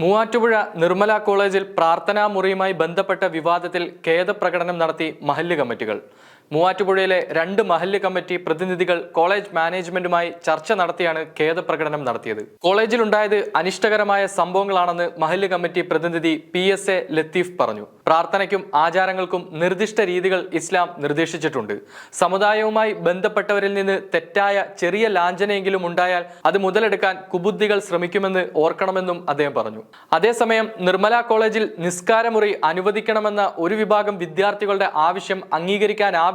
മൂവാറ്റുപുഴ നിർമ്മല കോളേജിൽ പ്രാർത്ഥനാ മുറിയുമായി ബന്ധപ്പെട്ട വിവാദത്തിൽ ഖേദപ്രകടനം നടത്തി മഹല്ല് കമ്മിറ്റികൾ. മൂവാറ്റുപുഴയിലെ രണ്ട് മഹല്ല് കമ്മിറ്റി പ്രതിനിധികൾ കോളേജ് മാനേജ്മെന്റുമായി ചർച്ച നടത്തിയാണ് ഖേദപ്രകടനം നടത്തിയത്. കോളേജിലുണ്ടായത് അനിഷ്ടകരമായ സംഭവങ്ങളാണെന്ന് മഹല്ല് കമ്മിറ്റി പ്രതിനിധി പി എസ് എ ലത്തീഫ് പറഞ്ഞു. പ്രാർത്ഥനയ്ക്കും ആചാരങ്ങൾക്കും നിർദ്ദിഷ്ട രീതികൾ ഇസ്ലാം നിർദ്ദേശിച്ചിട്ടുണ്ട്. സമുദായവുമായി ബന്ധപ്പെട്ടവരിൽ നിന്ന് തെറ്റായ ചെറിയ ലാഞ്ചനയെങ്കിലും ഉണ്ടായാൽ അത് മുതലെടുക്കാൻ കുബുദ്ധികൾ ശ്രമിക്കുമെന്ന് ഓർക്കണമെന്നും അദ്ദേഹം പറഞ്ഞു. അതേസമയം നിർമ്മല കോളേജിൽ നിസ്കാരമുറി അനുവദിക്കണമെന്ന ഒരു വിഭാഗം വിദ്യാർത്ഥികളുടെ ആവശ്യം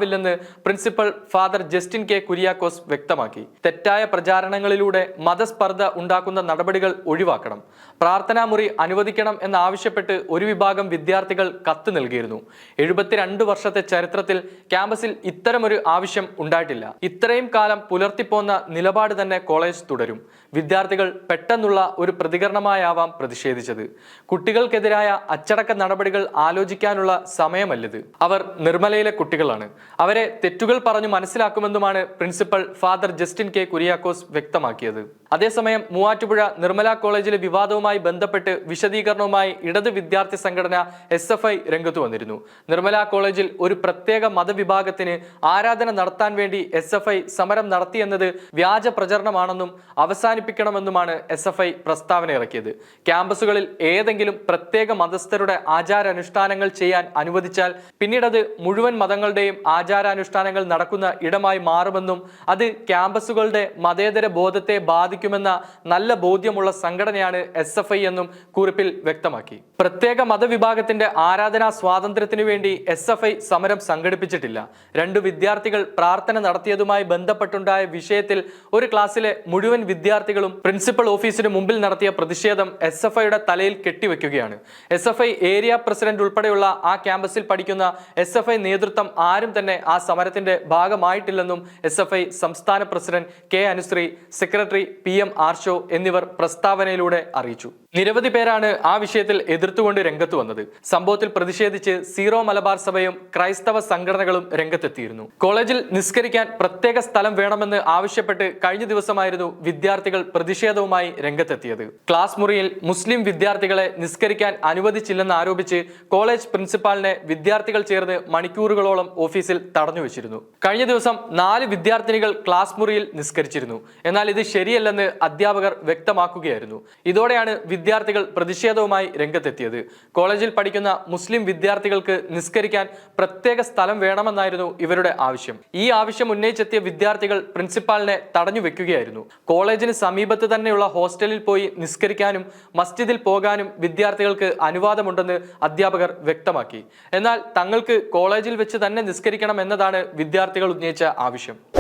അംഗീകരിക്കാനാവില്ലെന്ന് principal father Justin K Kuriakose വ്യക്തമാക്കി. തെറ്റായ പ്രചാരണങ്ങളിലൂടെ മതസ്പർദ്ധ ഉണ്ടാക്കുന്ന നടപടികൾ ഒഴിവാക്കണം. പ്രാർത്ഥനാ മുറി അനുവദിക്കണം എന്നാവശ്യപ്പെട്ട് ഒരു വിഭാഗം വിദ്യാർത്ഥികൾ കത്ത് നൽകിയിരുന്നു. എഴുപത്തിരണ്ട് വർഷത്തെ ചരിത്രത്തിൽ ക്യാമ്പസിൽ ഇത്തരമൊരു ആവശ്യം ഉണ്ടായിട്ടില്ല. ഇത്രയും കാലം പുലർത്തിപ്പോന്ന നിലപാട് തന്നെ കോളേജ് തുടരും. വിദ്യാർത്ഥികൾ പെട്ടെന്നുള്ള ഒരു പ്രതികരണമായാവാം പ്രതിഷേധിച്ചത്. കുട്ടികൾക്കെതിരായ അച്ചടക്ക നടപടികൾ ആലോചിക്കാനുള്ള സമയമല്ലത്. അവർ നിർമ്മലയിലെ കുട്ടികളാണ്. അവരെ തെറ്റുകൾ പറഞ്ഞു മനസ്സിലാക്കുമെന്നുമാണ് principal father Justin K Kuriakose വ്യക്തമാക്കിയത്. അതേസമയം മൂവാറ്റുപുഴ നിർമ്മല കോളേജിലെ വിവാദവുമായി ബന്ധപ്പെട്ട് വിശദീകരണവുമായി ഇടത് വിദ്യാർത്ഥി സംഘടന എസ് എഫ് ഐ രംഗത്ത് വന്നിരുന്നു. നിർമ്മല കോളേജിൽ ഒരു പ്രത്യേക മതവിഭാഗത്തിന് ആരാധന നടത്താൻ വേണ്ടി എസ് എഫ് ഐ സമരം നടത്തിയെന്നത് വ്യാജ പ്രചരണമാണെന്നും അവസാനിപ്പിക്കണമെന്നുമാണ് എസ് എഫ് ഐ പ്രസ്താവന ഇറക്കിയത് ക്യാമ്പസുകളിൽ ഏതെങ്കിലും പ്രത്യേക മതസ്ഥരുടെ ആചാരാനുഷ്ഠാനങ്ങൾ ചെയ്യാൻ അനുവദിച്ചാൽ പിന്നീടത് മുഴുവൻ മതങ്ങളുടെയും ആചാരാനുഷ്ഠാനങ്ങൾ നടക്കുന്ന ഇടമായി മാറുമെന്നും അത് ക്യാമ്പസുകളുടെ മതേതര ബോധത്തെ ബാധിക്കുമെന്ന നല്ല ബോധ്യമുള്ള സംഘടനയാണ് എസ് എഫ് ഐ എന്നും കുറിപ്പിൽ വ്യക്തമാക്കി. പ്രത്യേക മതവിഭാഗത്തിന്റെ ആരാധനാ സ്വാതന്ത്ര്യത്തിനു വേണ്ടി എസ് എഫ് ഐ സമരം സംഘടിപ്പിച്ചിട്ടില്ല. രണ്ടു വിദ്യാർത്ഥികൾ പ്രാർത്ഥന നടത്തിയതുമായി ബന്ധപ്പെട്ടുണ്ടായ വിഷയത്തിൽ ഒരു ക്ലാസ്സിലെ മുഴുവൻ വിദ്യാർത്ഥികളും പ്രിൻസിപ്പൽ ഓഫീസിന് മുമ്പിൽ നടത്തിയ പ്രതിഷേധം എസ് എഫ് ഐയുടെ തലയിൽ കെട്ടിവെക്കുകയാണ്. S F I area president ഉൾപ്പെടെയുള്ള ആ ക്യാമ്പസിൽ പഠിക്കുന്ന എസ് എഫ് ഐ നേതൃത്വം ആരും തന്നെ ആ സമരത്തിന്റെ ഭാഗമായിട്ടില്ലെന്നും എസ് എഫ് ഐ സംസ്ഥാന president K Anushree secretary P M Arsho എന്നിവർ പ്രസ്താവനയിലൂടെ അറിയിച്ചു. നിരവധി പേരാണ് ആ വിഷയത്തിൽ എതിർത്തുകൊണ്ട് രംഗത്ത് വന്നത്. സംഭവത്തിൽ പ്രതിഷേധിച്ച് സീറോ മലബാർ സഭയും ക്രൈസ്തവ സംഘടനകളും രംഗത്തെത്തിയിരുന്നു. കോളേജിൽ നിസ്കരിക്കാൻ പ്രത്യേക സ്ഥലം വേണമെന്ന് ആവശ്യപ്പെട്ട് കഴിഞ്ഞ ദിവസമായിരുന്നു വിദ്യാർത്ഥികൾ പ്രതിഷേധവുമായി രംഗത്തെത്തിയത്. ക്ലാസ് മുറിയിൽ മുസ്ലിം വിദ്യാർത്ഥികളെ നിസ്കരിക്കാൻ അനുവദിച്ചില്ലെന്ന് ആരോപിച്ച് കോളേജ് പ്രിൻസിപ്പാളിനെ വിദ്യാർത്ഥികൾ ചേർന്ന് മണിക്കൂറുകളോളം ഓഫീസിൽ തടഞ്ഞു വെച്ചിരുന്നു. കഴിഞ്ഞ ദിവസം നാല് വിദ്യാർത്ഥിനികൾ ക്ലാസ് മുറിയിൽ നിസ്കരിച്ചിരുന്നു. എന്നാൽ ഇത് ശരിയല്ലെന്ന് അധ്യാപകർ വ്യക്തമാക്കുകയായിരുന്നു. ഇതോടെയാണ് വിദ്യാർത്ഥികൾ പ്രതിഷേധവുമായി രംഗത്തെത്തിയത്. കോളേജിൽ പഠിക്കുന്ന മുസ്ലിം വിദ്യാർത്ഥികൾക്ക് നിസ്കരിക്കാൻ പ്രത്യേക സ്ഥലം വേണമെന്നായിരുന്നു ഇവരുടെ ആവശ്യം. ഈ ആവശ്യം ഉന്നയിച്ചെത്തിയ വിദ്യാർത്ഥികൾ പ്രിൻസിപ്പാളിനെ തടഞ്ഞു വെക്കുകയായിരുന്നു. കോളേജിന് സമീപത്ത് തന്നെയുള്ള ഹോസ്റ്റലിൽ പോയി നിസ്കരിക്കാനും മസ്ജിദിൽ പോകാനും വിദ്യാർത്ഥികൾക്ക് അനുവാദമുണ്ടെന്ന് അധ്യാപകർ വ്യക്തമാക്കി. എന്നാൽ തങ്ങൾക്ക് കോളേജിൽ വെച്ച് തന്നെ നിസ്കരിക്കണം എന്നതാണ് വിദ്യാർത്ഥികൾ ഉന്നയിച്ച ആവശ്യം